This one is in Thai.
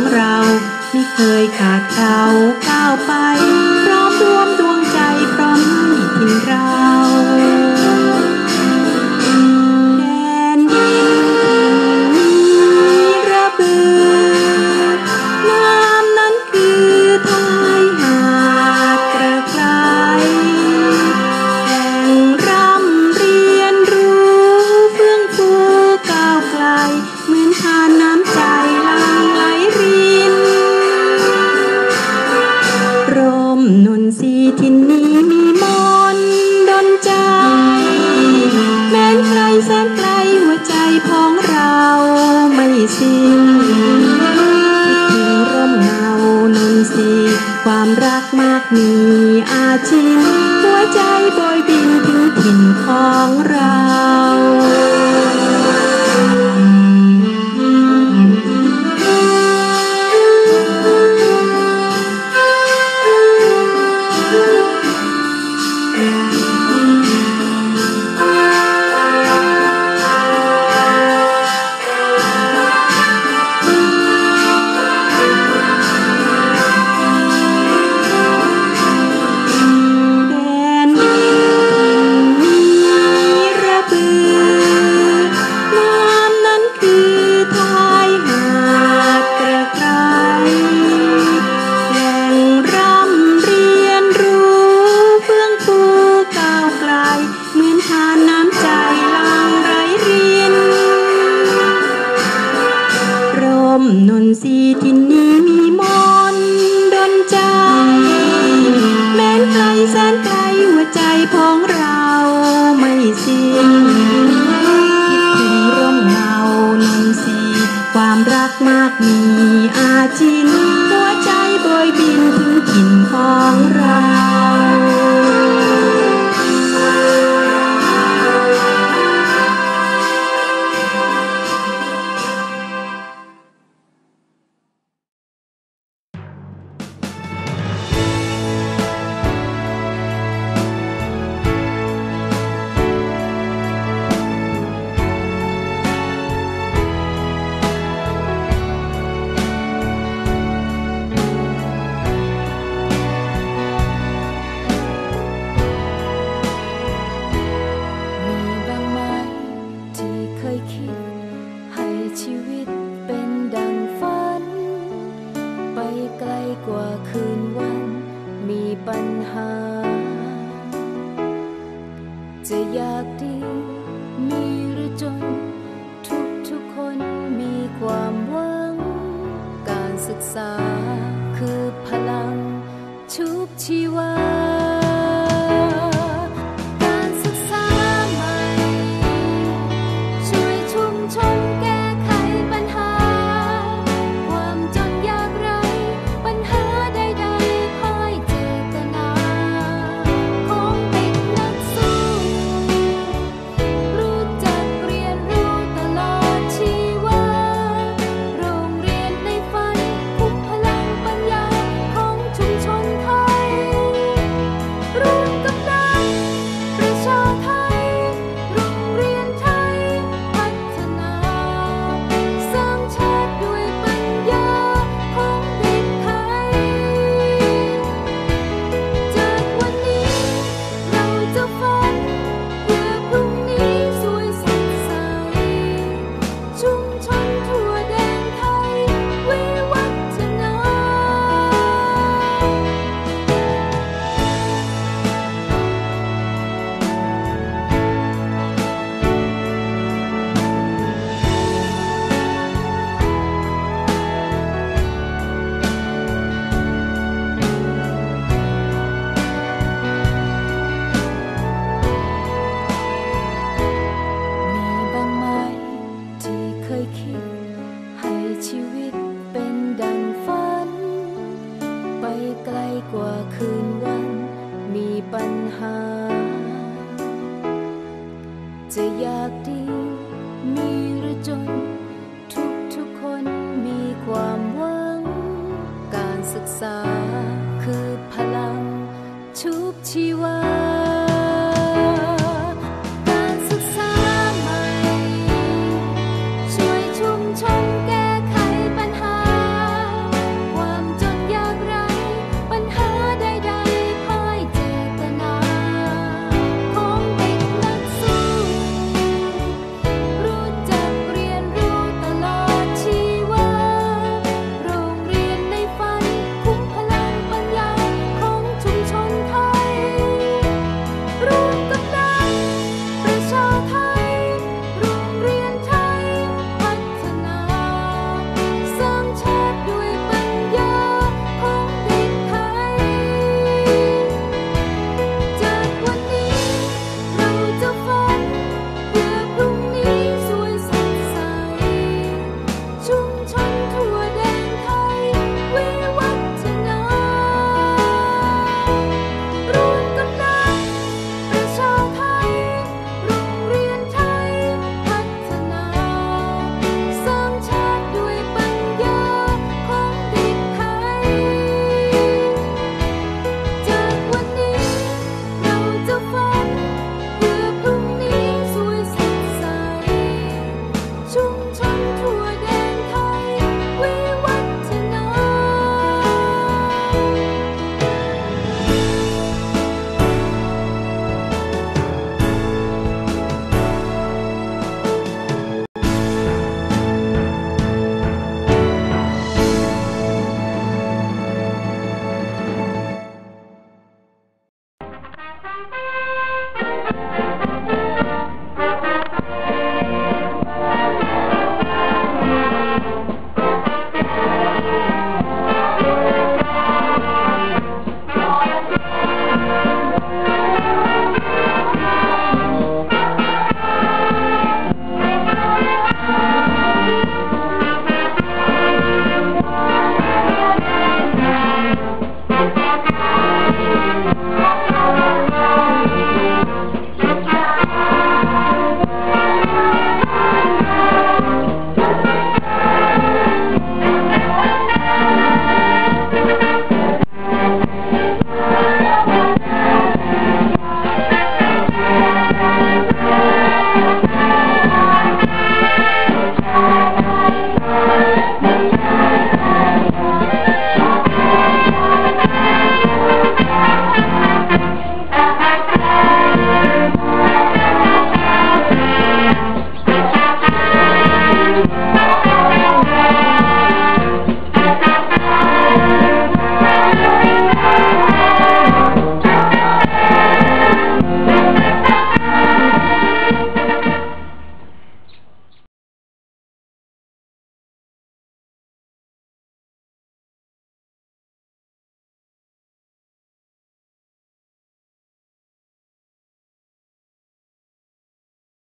ของเราไม่เคยขาดเราก้าวไป พร้อมรวมดวงใจพร้อมมีกินรา นี้มีมนดนใจ แม้นใครแสนไกลหัวใจพ้องเราไม่สิ้นถึงร่มเงานนสีความรักมากมีอาชินหัวใจโบยบิ กินนี้มีมนดนใจ แม้นไกลแสนไกลหัวใจของเราไม่สิ้นคิดถึงร่มเงานนสีความรักมากมีอาจิน มีรืจน ทุกทุกคนมีความหวัง การศึกษาคือพลังชุบชีวา